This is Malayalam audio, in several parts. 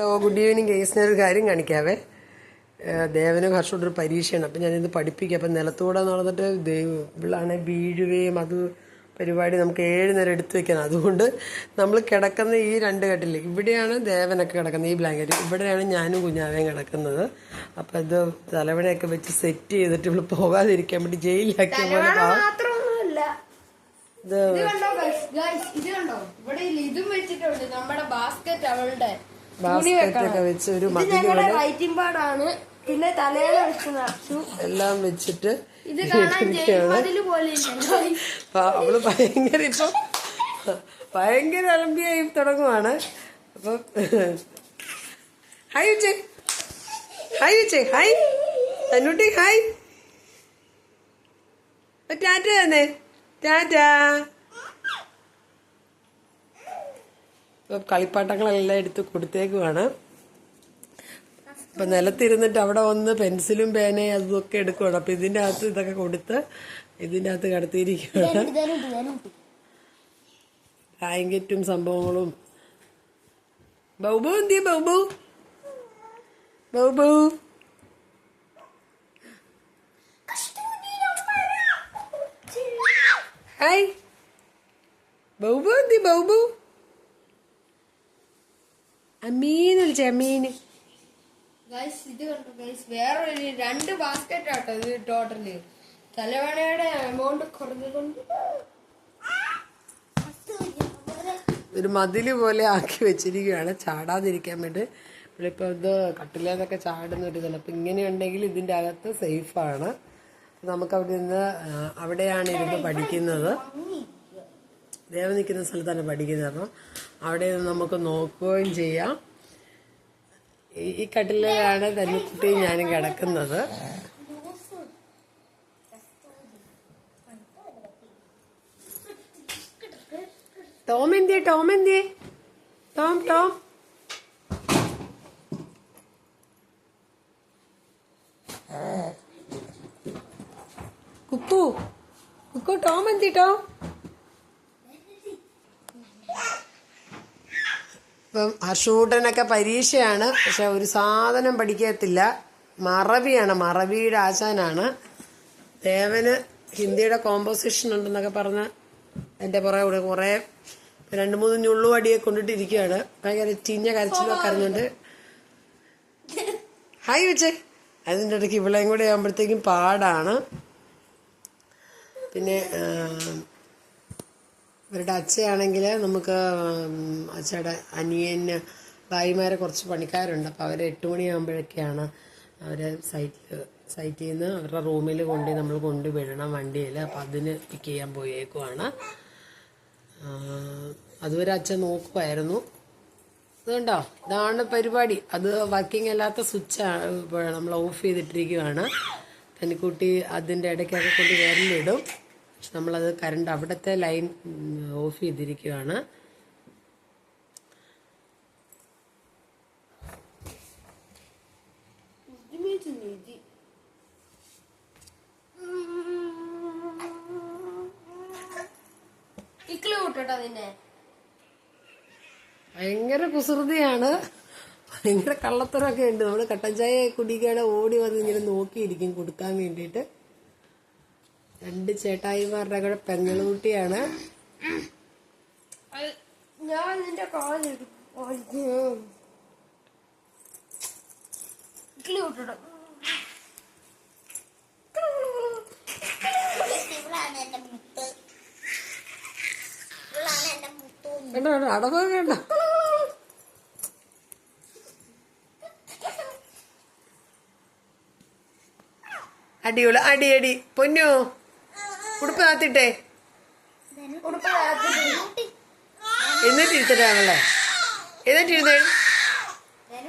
ഹലോ ഗുഡ് ഈവനിങ് കേസിന് ഒരു കാര്യം കാണിക്കാവേ. ദേവനെ ഹർഷോട് ഒരു പരീക്ഷയാണ്. അപ്പം ഞാനിത് പഠിപ്പിക്കുക അപ്പം നിലത്തൂടെ നടന്നിട്ട് ദൈവം ഇവളാണെ വീഴുകയും അത് പരിപാടി നമുക്ക് ഏഴ് നേരം എടുത്തു വെക്കണം അതുകൊണ്ട് നമ്മൾ കിടക്കുന്ന ഈ രണ്ട് കട്ടിൽ ഇവിടെയാണ് ദേവനൊക്കെ കിടക്കുന്നത് ഈ ബ്ലാങ്കറ്റ് ഇവിടെയാണ് ഞാനും കുഞ്ഞാവേയും കിടക്കുന്നത്. അപ്പം ഇത് തലവണയൊക്കെ വെച്ച് സെറ്റ് ചെയ്തിട്ട് ഇവിടെ പോകാതിരിക്കാൻ വേണ്ടി ജയിലിലാക്കിയ പോലെ ഇത് ഇത് കണ്ടോ ഇവിടെ ഇതും വെച്ചിട്ടുണ്ട്. നമ്മുടെ ബാസ്ക്കറ്റ് അവളുടെ. ബാസ്ക്കറ്റ്. ഒക്കെ വെച്ച് ഒരു റൈറ്റിംഗ് പാടാണ് പിന്നെ തലയില വെച്ച് നിറച്ചു. എല്ലാം വെച്ചിട്ട് ഇത് അവൾ ഭയങ്കര ഇപ്പൊ ഭയങ്കര അലമ്പിയായി തുടങ്ങുവാണ്. അപ്പൊ ഹായ് ഉച്ചേ ഹായ് ഉച്ചേ ഹായ് തന്നുട്ടി ഹായ് അപ്പൊ ടാറ്റ തന്നെ ടാറ്റ ഇപ്പൊ കളിപ്പാട്ടങ്ങളെല്ലാം എടുത്ത് കൊടുത്തേക്കുവാണ്. ഇപ്പൊ നിലത്തിരുന്നിട്ട് അവിടെ വന്ന് പെൻസിലും പേനയും അതൊക്കെ എടുക്കുകയാണ് അപ്പൊ ഇതിന്റെ അകത്ത് ഇതൊക്കെ കൊടുത്ത് ഇതിന്റെ അകത്ത് കടത്തിയിരിക്കുകയാണ് ബ്ലാങ്കറ്റും സംഭവങ്ങളും. ബൗബു എന്തിയ ബൗബു? ബൗബു. ഹായ്. ബൗബു എന്തി ബൗബു? അമ്മീന്ന് വിളിച്ചേ അമ്മീന് Guys, ഇത് കണ്ടോ? ഗൈസ് വേറെ ഒരു രണ്ട് ബാസ്ക്കറ്റ് ആട്ടോ ഇത് ടോട്ടൽ തലവണയുടെ എമൗണ്ട് കുറഞ്ഞതുകൊണ്ട് ഒരു മതിൽ പോലെ ആക്കി വെച്ചിരിക്കുകയാണ്. ചാടാതിരിക്കാൻ വേണ്ടി. ഇവളിപ്പോൾ ഇത് കട്ടിലേന്നൊക്കെ ചാടുന്ന ഒരു ഇതാണ് അപ്പം ഇങ്ങനെയുണ്ടെങ്കിൽ ഇതിന്റെ അകത്ത് സേഫാണ് നമുക്ക് അവിടെ നിന്ന് അവിടെയാണ് ഇരുന്ന് പഠിക്കുന്നത്. ദേവ നിൽക്കുന്ന സ്ഥലത്താണ് പഠിക്കുന്നത്. അപ്പം അവിടെ നിന്ന് നമുക്ക് നോക്കുകയും ചെയ്യാം. ഈ- കട്ടിലാണ് തന്നിക്കുട്ടിയും ഞാനും കിടക്കുന്നത്. ടോം എന്തിയെ? Tom Tom Tom. Kuku Kuku Tom Tom? ഇപ്പം ഹർഷൂട്ടനൊക്കെ പരീക്ഷയാണ്. പക്ഷെ ഒരു സാധനം പഠിക്കത്തില്ല. മറവിയാണ്. മറവിയുടെ ആശാനാണ്. ദേവന് ഹിന്ദിയുടെ കോമ്പോസിഷൻ ഉണ്ടെന്നൊക്കെ പറഞ്ഞ എന്റെ പുറകെ കൂടെ കുറേ രണ്ട് മൂന്ന് ഞുള്ളുവടിയെ കൊണ്ടിട്ടിരിക്കുകയാണ്. ഭയങ്കര ചീഞ്ഞ കരച്ചിലൊക്കെ അറിഞ്ഞുണ്ട് ഹായ് വെച്ചേ അതിന്റെ ഇടയ്ക്ക് ഇവിളെയും കൂടെ ആകുമ്പോഴത്തേക്കും പാടാണ്. പിന്നെ ഇവരുടെ അച്ഛയാണെങ്കിൽ നമുക്ക് അച്ഛയുടെ അനിയന് ഭായിമാരെ കുറച്ച് പണിക്കാരുണ്ട്. അപ്പോൾ അവർ എട്ട് മണിയാകുമ്പോഴൊക്കെയാണ് അവരെ സൈറ്റിൽ സൈറ്റിൽ നിന്ന് അവരുടെ റൂമിൽ കൊണ്ട് നമ്മൾ കൊണ്ടുവിടണം വണ്ടിയിൽ. അപ്പോൾ അതിന് പിക്ക് ചെയ്യാൻ പോയേക്കുവാണ്. അതുവരെ അച്ഛൻ നോക്കുമായിരുന്നു അതുകൊണ്ടോ ഇതാണ് പരിപാടി. അത് വർക്കിംഗ് അല്ലാത്ത ഇപ്പോൾ നമ്മൾ ഓഫ് ചെയ്തിട്ടിരിക്കുകയാണ് പെൺകുട്ടി അതിന്റെ ഇടയ്ക്കൊക്കെ കൊണ്ട് വിരലിടും. പക്ഷെ നമ്മളത് കറണ്ട് അവിടുത്തെ ലൈൻ ഓഫ് ചെയ്തിരിക്കുകയാണ്. ഭയങ്കര കുസൃതിയാണ്. ഭയങ്കര കള്ളത്തരമൊക്കെ ഉണ്ട്. നമ്മൾ കട്ടൻ ചായ കുടിക്കാതെ ഓടി വന്ന് ഇങ്ങനെ നോക്കിയിരിക്കും കൊടുക്കാൻ വേണ്ടിയിട്ട്. രണ്ട് ചേട്ടായിമാരുടെ കൂടെ പെങ്ങളുകുട്ടിയാണ് അത് ഞാൻ നിന്റെ അടവ് അടിയോൾ അടി അടി. പൊന്നു? ഉടുപ്പ് കാത്തിട്ടെ എന്നിട്ട് ഇരുത്തരാണല്ലേ എന്നിട്ട് ഇരുന്നേ.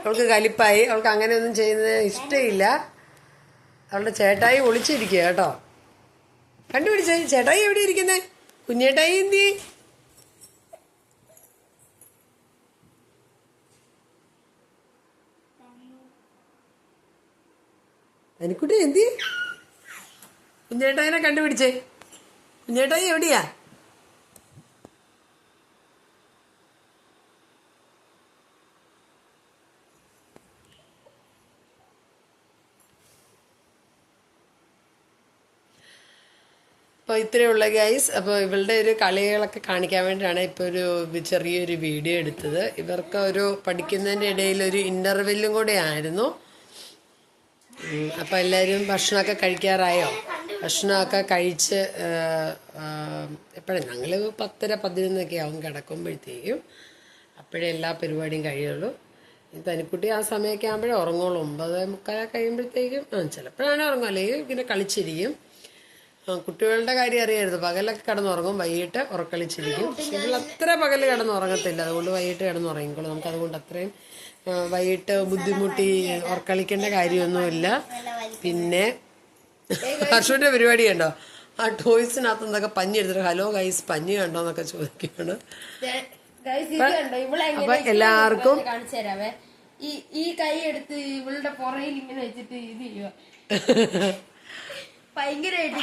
അവൾക്ക് കലിപ്പായി. അവൾക്ക് അങ്ങനെ ഒന്നും ചെയ്യുന്നത് ഇഷ്ടമില്ല അവളുടെ ചേട്ടായി ഒളിച്ചിരിക്കുക കേട്ടോ. കണ്ടുപിടിച്ചേ ചേട്ടായി എവിടെ ഇരിക്കുന്നേ? കുഞ്ഞേട്ടായി എന്തി എനിക്കുട്ടി എന്തി കുഞ്ഞേട്ടായിനെ കണ്ടുപിടിച്ചേ. ചേട്ടാ എവിടെയാ? അപ്പോൾ ഇത്രയേ ഉള്ള ഗൈസ് അപ്പോൾ ഇവളുടെ ഒരു കളികളൊക്കെ കാണിക്കാൻ വേണ്ടിയാണ് ഇപ്പോൾ ഒരു ചെറിയൊരു വീഡിയോ എടുത്തത്. ഇവർക്ക് ഒരു പഠിക്കുന്നതിന്റെ ഇടയിൽ ഒരു ഇന്റർവെല്ലും കൂടെ ആയിരുന്നു. അപ്പോൾ എല്ലാവരും ഭക്ഷണമൊക്കെ കഴിക്കാറായോ? ഭക്ഷണമൊക്കെ കഴിച്ച് എപ്പോഴും ഞങ്ങൾ പത്തര പതിനൊന്നൊക്കെ ആവും കിടക്കുമ്പോഴത്തേക്കും. അപ്പോഴേ എല്ലാ പരിപാടിയും കഴിയുള്ളൂ. തനിക്കുട്ടി ആ സമയമൊക്കെ ആകുമ്പോഴേ ഉറങ്ങുള്ളൂ. ഒമ്പത് മുക്കാലൊക്കെ കഴിയുമ്പോഴത്തേക്കും ചിലപ്പോഴാണ് ഉറങ്ങും അല്ലെങ്കിൽ ഇങ്ങനെ കളിച്ചിരിക്കും. കുട്ടികളുടെ കാര്യം അറിയരുത്. പകലൊക്കെ കിടന്നുറങ്ങും. വൈകിട്ട് ഉറക്കളിച്ചിരിക്കും. നിങ്ങൾ അത്ര പകൽ കിടന്നുറങ്ങത്തില്ല. അതുകൊണ്ട് വൈകിട്ട് കിടന്നുറങ്ങിക്കോളൂ. നമുക്ക് അതുകൊണ്ട് അത്രയും വൈകിട്ട് ബുദ്ധിമുട്ടി ഉറക്കളിക്കേണ്ട കാര്യമൊന്നുമില്ല. പിന്നെ ഹർഷുവിന്റെ പരിപാടി കണ്ടോ? ആ ടോയ്സിനകത്ത് എന്തൊക്കെ പഞ്ഞി എടുത്തിട്ട് ഹലോ ഗൈസ് പഞ്ഞി കണ്ടോ എന്നൊക്കെ ചോദിക്കുകയാണ്. അപ്പൊ എല്ലാവർക്കും കാണിച്ചു തരാവേ? ഈ ഈ കൈ എടുത്ത് ഇവളുടെ പുറയിൽ ഇങ്ങനെ വെച്ചിട്ട് ഇത് ചെയ്യുക ഭയങ്കരമായിട്ട്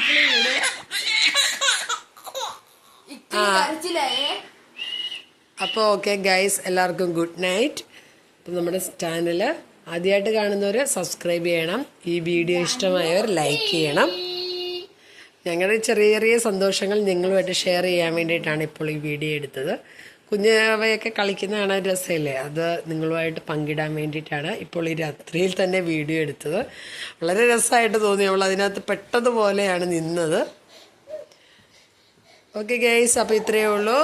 കരച്ചിലായേ അപ്പോൾ ഓക്കെ ഗൈസ് എല്ലാവർക്കും ഗുഡ് നൈറ്റ് അപ്പം നമ്മുടെ ചാനൽ ആദ്യമായിട്ട് കാണുന്നവർ സബ്സ്ക്രൈബ് ചെയ്യണം. ഈ വീഡിയോ ഇഷ്ടമായവർ ലൈക്ക് ചെയ്യണം. ഞങ്ങളുടെ ചെറിയ ചെറിയ സന്തോഷങ്ങൾ നിങ്ങളുമായിട്ട് ഷെയർ ചെയ്യാൻ വേണ്ടിയിട്ടാണ് ഇപ്പോൾ ഈ വീഡിയോ എടുത്തത്. കുഞ്ഞവയൊക്കെ കളിക്കുന്ന കാണാൻ രസമില്ലേ? അത് നിങ്ങളുമായിട്ട് പങ്കിടാൻ വേണ്ടിയിട്ടാണ് ഇപ്പോൾ ഈ രാത്രിയിൽ തന്നെ വീഡിയോ എടുത്തത്. വളരെ രസമായിട്ട് തോന്നി. അവൾ അതിനകത്ത് പെട്ടതുപോലെയാണ് നിന്നത്. ഓക്കെ ഗൈസ് അപ്പോൾ ഇത്രയേ ഉള്ളൂ.